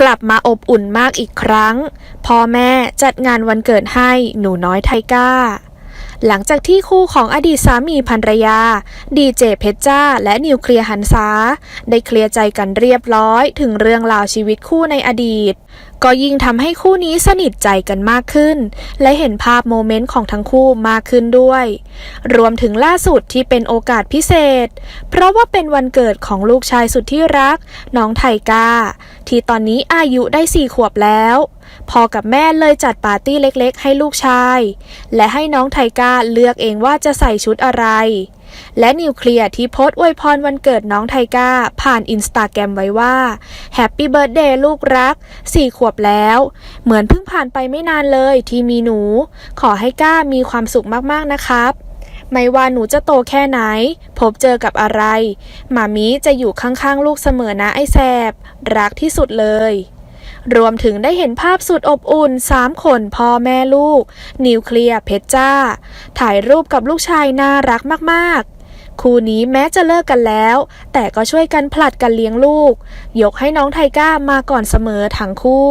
กลับมาอบอุ่นมากอีกครั้ง พ่อแม่จัดงานวันเกิดให้หนูน้อยไทก้า หลังจากที่คู่ของอดีตสามีภรรยา ดีเจเพชรจ้า และนิวเคลียร์หันซาได้เคลียร์ใจกันเรียบร้อยถึงเรื่องราวชีวิตคู่ในอดีตก็ยิ่งทำให้คู่นี้สนิทใจกันมากขึ้น และเห็นภาพโมเมนต์ของทั้งคู่มากขึ้นด้วย รวมถึงล่าสุดที่เป็นโอกาสพิเศษ เพราะว่าเป็นวันเกิดของลูกชายสุดที่รัก น้องไทก้า ที่ตอนนี้อายุได้สี่ขวบแล้วพอกับแม่เลยจัดปาร์ตี้เล็กๆ ให้ลูกชาย และให้น้องไทก้าเลือกเองว่าจะใส่ชุดอะไร และนิวเคลียร์ที่โพสต์อวยพรวันเกิดน้องไทก้า ผ่านอินสตาแกรมไว้ว่าแฮปปี้เบิร์ดเดย์ลูกรักสี่ขวบแล้ว เหมือนเพิ่งผ่านไปไม่นานเลยที่มีหนู ขอให้ก้ามีความสุขมากๆนะครับไม่ว่าหนูจะโตแค่ไหน พบเจอกับอะไรหมามีจะอยู่ข้างๆลูกเสมอนะไอ้แซบรักที่สุดเลย รวมถึงได้เห็นภาพสุดอบอุ่น 3 คนพ่อแม่ลูก นิวเคลียร์เพชรจ้า ถ่ายรูปกับลูกชายน่ารักมากๆคู่นี้แม้จะเลิกกันแล้ว แต่ก็ช่วยกันผลัดกันเลี้ยงลูก ยกให้น้องไทก้ามาก่อนเสมอทั้งคู่